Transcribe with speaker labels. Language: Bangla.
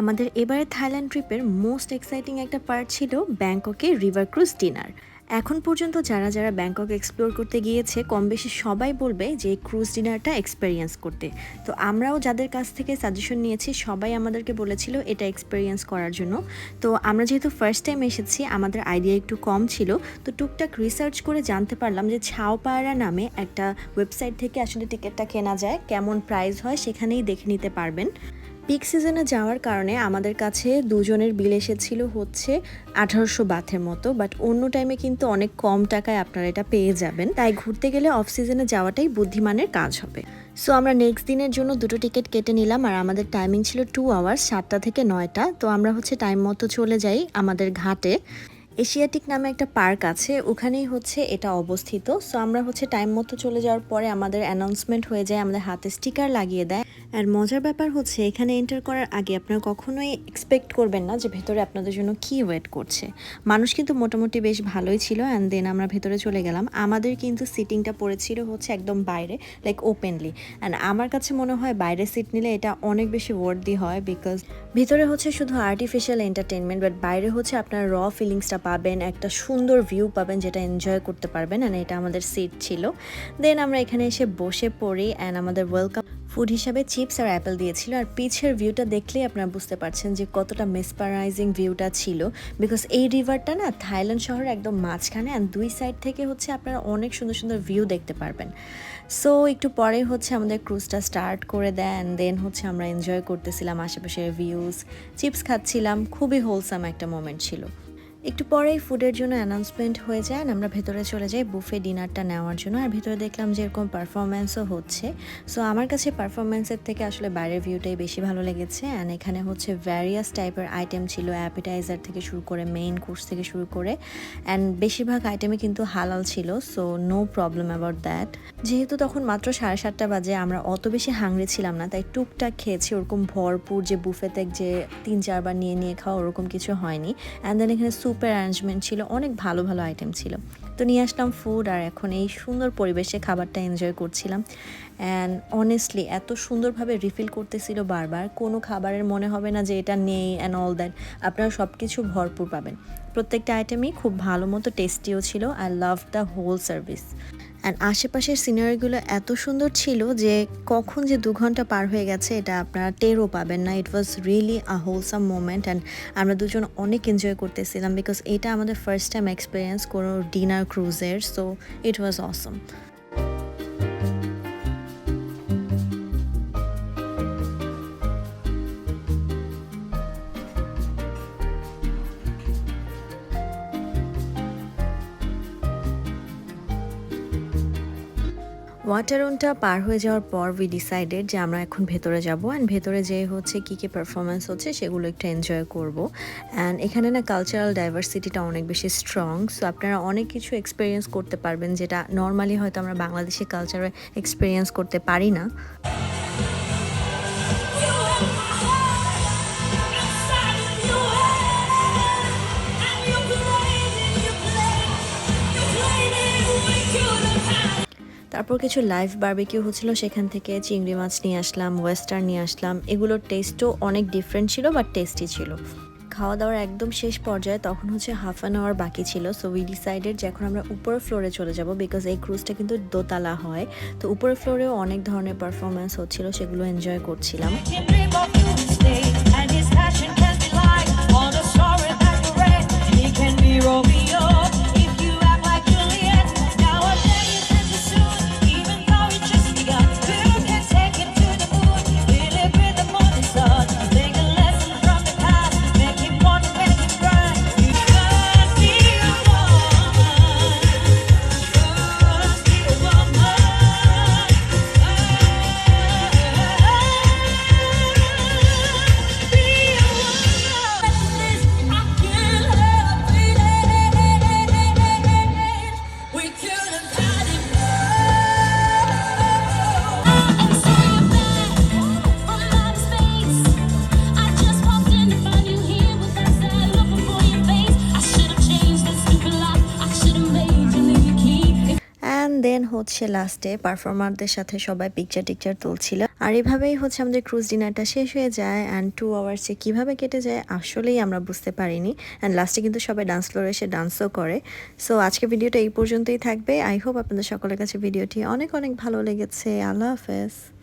Speaker 1: আমাদের এবারে থাইল্যান্ড ট্রিপের মোস্ট এক্সাইটিং একটা পার্ট ছিল ব্যাংককে রিভার ক্রুজ ডিনার। এখন পর্যন্ত যারা যারা ব্যাংকক এক্সপ্লোর করতে গিয়েছে, কম বেশি সবাই বলবে যে ক্রুজ ডিনারটা এক্সপেরিয়েন্স করতে। তো আমরাও যাদের কাছ থেকে সাজেশন নিয়েছি, সবাই আমাদেরকে বলেছিল এটা এক্সপেরিয়েন্স করার জন্য। তো আমরা যেহেতু ফার্স্ট টাইম এসেছি, আমাদের আইডিয়া একটু কম ছিল, তো টুকটাক রিসার্চ করে জানতে পারলাম যে ছাও পায়রা নামে একটা ওয়েবসাইট থেকে আসলে টিকিটটা কেনা যায়, কেমন প্রাইস হয় সেখানেই দেখে নিতে পারবেন। পিক সিজনে যাওয়ার কারণে আমাদের কাছে দুজনের বিল এসেছিল হচ্ছে আঠারোশো বাথের মতো বাট অন্য টাইমে কিন্তু অনেক কম টাকায় আপনারা এটা পেয়ে যাবেন। তাই ঘুরতে গেলে অফ সিজনে যাওয়াটাই বুদ্ধিমানের কাজ হবে। সো আমরা নেক্সট দিনের জন্য দুটো টিকিট কেটে নিলাম, আর আমাদের টাইমিং ছিল টু আওয়ার্স সাতটা থেকে নয়টা। তো আমরা হচ্ছে টাইম মতো চলে যাই আমাদের ঘাটে। এশিয়াটিক নামে একটা পার্ক আছে, ওখানেই হচ্ছে এটা অবস্থিত। সো আমরা হচ্ছে টাইম মতো চলে যাওয়ার পরে আমাদের অ্যানাউন্সমেন্ট হয়ে যায়, আমাদের হাতে স্টিকার লাগিয়ে দেয়। আর মজার ব্যাপার হচ্ছে, এখানে এন্টার করার আগে আপনারা কখনোই এক্সপেক্ট করবেন না যে ভেতরে আপনাদের জন্য কি ওয়েট করছে। মানুষ কিন্তু মোটামুটি বেশ ভালোই ছিল অ্যান্ড দেন আমরা ভেতরে চলে গেলাম। আমাদের কিন্তু সিটিংটা পড়েছিল হচ্ছে একদম বাইরে লাইক ওপেনলি অ্যান্ড আমার কাছে মনে হয় বাইরে সিট নিলে এটা অনেক বেশি ওয়ার্দি হয় বিকজ ভিতরে হচ্ছে শুধু আর্টিফিশিয়াল এন্টারটেনমেন্ট বাট বাইরে হচ্ছে আপনার র ফিলিংসটা পাবেন, একটা সুন্দর ভিউ পাবেন যেটা এনজয় করতে পারবেন অ্যান্ড এটা আমাদের সিট ছিল। দেন আমরা এখানে এসে বসে পড়ি অ্যান্ড আমাদের ওয়েলকাম ফুড হিসাবে চিপস আর অ্যাপেল দিয়েছিল। আর পিছের ভিউটা দেখলেই আপনারা বুঝতে পারছেন যে কতটা মেসপারাইজিং ভিউটা ছিল। বিকজ এই রিভারটা না থাইল্যান্ড শহরের একদম মাঝখানে অ্যান্ড দুই সাইড থেকে হচ্ছে আপনারা অনেক সুন্দর সুন্দর ভিউ দেখতে পারবেন। সো একটু পরে হচ্ছে আমাদের ক্রুজটা স্টার্ট করে দেন দেন হচ্ছে আমরা এনজয় করতেছিলাম আশেপাশের ভিউজ চিপস খাচ্ছিলাম, খুবই হোলসাম একটা মোমেন্ট ছিল। একটু পরেই ফুডের জন্য অ্যানাউন্সমেন্ট হয়ে যায় and আমরা ভেতরে চলে যাই বুফে ডিনারটা নেওয়ার জন্য। আর ভেতরে দেখলাম যে এরকম পারফরমেন্সও হচ্ছে। সো আমার কাছে পারফরমেন্সের থেকে আসলে বাইরের ভিউটাই বেশি ভালো লেগেছে। অ্যান্ড এখানে হচ্ছে ভ্যারিয়াস টাইপের আইটেম ছিল অ্যাপিটাইজার থেকে শুরু করে মেইন কোর্স থেকে শুরু করে। অ্যান্ড বেশিরভাগ আইটেমে কিন্তু হালাল ছিল so no problem about that যেহেতু তখন মাত্র সাড়ে সাতটা বাজে, আমরা অত বেশি হাংরি ছিলাম না, তাই টুকটাক খেয়েছি। ওরকম ভরপুর যে বুফেতে যে তিন চারবার নিয়ে নিয়ে খাওয়া, ওরকম কিছু হয়নি। অ্যান্ড দেন এখানে স্যুপের অ্যারেঞ্জমেন্ট ছিল, অনেক ভালো ভালো আইটেম ছিল। তো নিয়ে আসলাম ফুড আর এখন এই সুন্দর পরিবেশে খাবারটা এনজয় করছিলাম। অ্যান্ড অনেস্টলি এত সুন্দরভাবে রিফিল করতেছিল বারবার। কোনো খাবারের মনে হবে না যে এটা নেই অ্যান্ড অল দ্যাট আপনারা সব কিছু ভরপুর পাবেন। প্রত্যেকটা আইটেমই খুব ভালো মতো টেস্টিও ছিল। I love the whole service and আশেপাশের সিনারিগুলো এত সুন্দর ছিল যে কখন যে দু ঘণ্টা পার হয়ে গেছে, এটা আপনারা টেরও পাবেন না। It was really a wholesome moment and আমরা দুজন অনেক এনজয় করতেছিলাম বিকজ এটা আমাদের ফার্স্ট টাইম এক্সপিরিয়েন্স কোনো ডিনার ক্রুজের সো ইট ওয়াজ অসম ওয়াটারুনটা পার হয়ে যাওয়ার পর উই ডিসাইডেড যে আমরা এখন ভেতরে যাব অ্যান্ড ভেতরে যে হচ্ছে কী কী পারফরমেন্স হচ্ছে সেগুলো একটু এনজয় করব। অ্যান্ড এখানে না কালচারাল ডাইভার্সিটিটা অনেক বেশি স্ট্রং সো আপনারা অনেক কিছু এক্সপিরিয়েন্স করতে পারবেন যেটা নর্মালি হয়তো আমরা বাংলাদেশি কালচারে এক্সপিরিয়েন্স করতে পারি না। তারপর কিছু লাইভ বার্বিকিউ হচ্ছিল, সেখান থেকে চিংড়ি মাছ নিয়ে আসলাম ওয়েস্টার্ন নিয়ে আসলাম। এগুলোর টেস্টও অনেক ডিফারেন্ট ছিল বাট টেস্টি ছিল। খাওয়া দাওয়ার একদম শেষ পর্যায়ে তখন হচ্ছে হাফ অ্যান আওয়ার বাকি ছিল সো উই ডিসাইডেড যে এখন আমরা উপরের ফ্লোরে চলে যাব বিকজ এই ক্রুজটা কিন্তু দোতলা হয়। তো উপরের ফ্লোরেও অনেক ধরনের পারফরমেন্স হচ্ছিল, সেগুলো এনজয় করছিলাম। হচ্ছে লাস্টে পারফর্মারদের সাথে সবাই পিকচার টিকচার তুলছিল। আর এভাবেই হচ্ছে আমাদের ক্রুজ ডিনারটা শেষ হয়ে যায় অ্যান্ড টু আওয়ার্সে কীভাবে কেটে যায় আসলেই আমরা বুঝতে পারিনি। অ্যান্ড লাস্টে কিন্তু সবাই ডান্স ফ্লোরে এসে ডান্সও করে। সো আজকে ভিডিওটা এই পর্যন্তই থাকবে। আই হোপ আপনাদের সকলের কাছে ভিডিওটি অনেক অনেক ভালো লেগেছে। আল্লাহ হাফেজ।